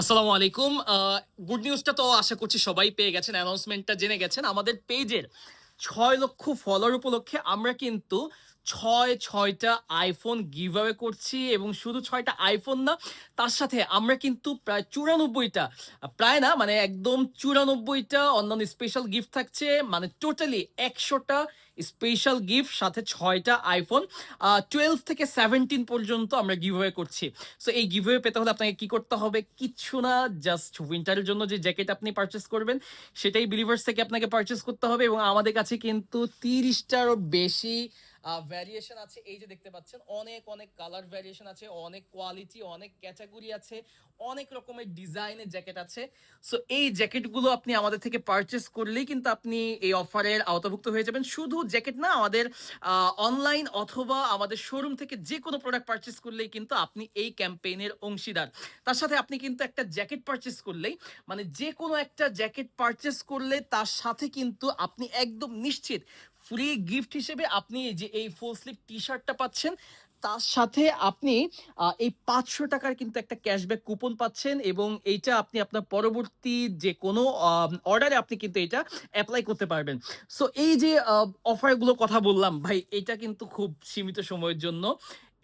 আসসালামু আলাইকুম। গুড নিউজটা তো আশা করছি সবাই পেয়ে গেছেন অ্যানাউন্সমেন্টটা জেনে গেছেন। আমাদের পেজের ছয় লক্ষ ফলোয়ার উপলক্ষে আমরা কিন্তু ছয় ছয়টা আইফোন গিভ অ্যাওয়ে করছি এবং শুধু ছয়টা আইফোন না, তার সাথে আমরা কিন্তু প্রায় চুরানব্বইটা, প্রায় না মানে একদম চুরানব্বইটা অন্যান্য স্পেশাল গিফট থাকছে মানে টোটালি একশোটা স্পেশাল গিফট সাথে ছয়টা আইফোন টুয়েলভ থেকে সেভেন্টিন পর্যন্ত আমরা গিভ অ্যাওয়ে করছি। সো এই গিভ অ্যাওয়ে পেতে হলে আপনাকে কি করতে হবে? কিচ্ছু না জাস্ট উইন্টারের জন্য যে জ্যাকেট আপনি পারচেস করবেন, সেটাই বিলিভার্স থেকে আপনাকে পারচেস করতে হবে এবং আমাদের কাছে কিন্তু তিরিশটারও বেশি ভ্যারিয়েশন আছে। এই যে দেখতে পাচ্ছেন, অনেক অনেক কালার ভ্যারিয়েশন আছে, অনেক কোয়ালিটি অনেক ক্যাটাগরি আছে, অনেক রকমের ডিজাইনের জ্যাকেট আছে। সো এই জ্যাকেটগুলো আপনি আমাদের থেকে পারচেস করলেই কিন্তু আপনি এই অফারের আওতাভুক্ত হয়ে যাবেন। শুধু জ্যাকেট না, আমাদের অনলাইন অথবা আমাদের শোরুম থেকে যে কোনো প্রোডাক্ট পারচেস করলেই কিন্তু আপনি এই ক্যাম্পেইনের অংশীদার। তার সাথে আপনি কিন্তু একটা জ্যাকেট পারচেস করলেই মানে যে কোনো একটা জ্যাকেট পারচেস করলে তার সাথে কিন্তু আপনি একদম নিশ্চিত ফ্রি গিফট হিসেবে আপনি যে এই ফুল স্লিভ টি শার্টটা পাচ্ছেন, তার সাথে আপনি এই পাঁচশো টাকার কিন্তু একটা ক্যাশব্যাক কুপন পাচ্ছেন এবং এইটা আপনি আপনার পরবর্তী যে কোনো অর্ডারে আপনি কিন্তু এটা অ্যাপ্লাই করতে পারবেন। সো এই যে অফারগুলো কথা বললাম, ভাই, এটা কিন্তু খুব সীমিত সময়ের জন্য।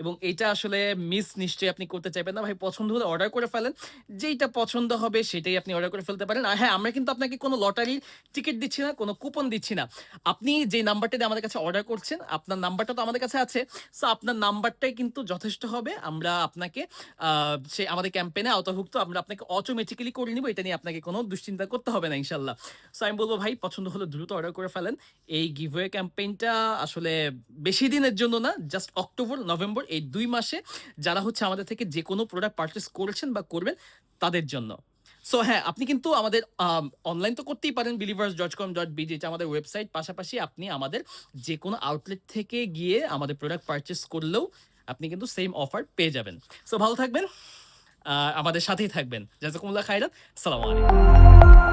এবং এটা আসলে মিস নিশ্চয়ই আপনি করতে চাইবেন না। ভাই, পছন্দ হলে অর্ডার করে ফেলেন। যেইটা পছন্দ হবে সেটাই আপনি অর্ডার করে ফেলতে পারেন। আর হ্যাঁ আমরা কিন্তু আপনাকে কোনো লটারির টিকিট দিচ্ছি না, কোনো কুপন দিচ্ছি না। আপনি যে নাম্বারটা দিয়ে আমাদের কাছে অর্ডার করছেন, আপনার নাম্বারটা তো আমাদের কাছে আছে। সো আপনার নাম্বারটাই কিন্তু যথেষ্ট হবে। আমরা আপনাকে সে আমাদের ক্যাম্পেনে আওতাভুক্ত, আমরা আপনাকে অটোমেটিক্যালি করে নিব। এটা নিয়ে আপনাকে কোনো দুশ্চিন্তা করতে হবে না ইনশাল্লাহ সো আমি বলব, ভাই, পছন্দ হলে দ্রুত অর্ডার করে ফেলেন। এই গিভওয়ে ক্যাম্পেইনটা আসলে বেশি দিনের জন্য না জাস্ট অক্টোবর নভেম্বর এই দুই মাসে যারা হচ্ছে আমাদের থেকে যে কোনো প্রোডাক্ট পারচেস করেছেন বা করবেন তাদের জন্য। সো হ্যাঁ আপনি কিন্তু আমাদের অনলাইন তো করতেই পারেন believers dot com dot BD এটা আমাদের ওয়েবসাইট পাশাপাশি আপনি আমাদের যে কোনো আউটলেট থেকে গিয়ে আমাদের প্রোডাক্ট পারচেস করলেও আপনি কিন্তু সেম অফার পেয়ে যাবেন। সো ভালো থাকবেন আমাদের সাথেই থাকবেন। জাজাকুমুল্লাহ খাইরান সালামু আলাইকুম।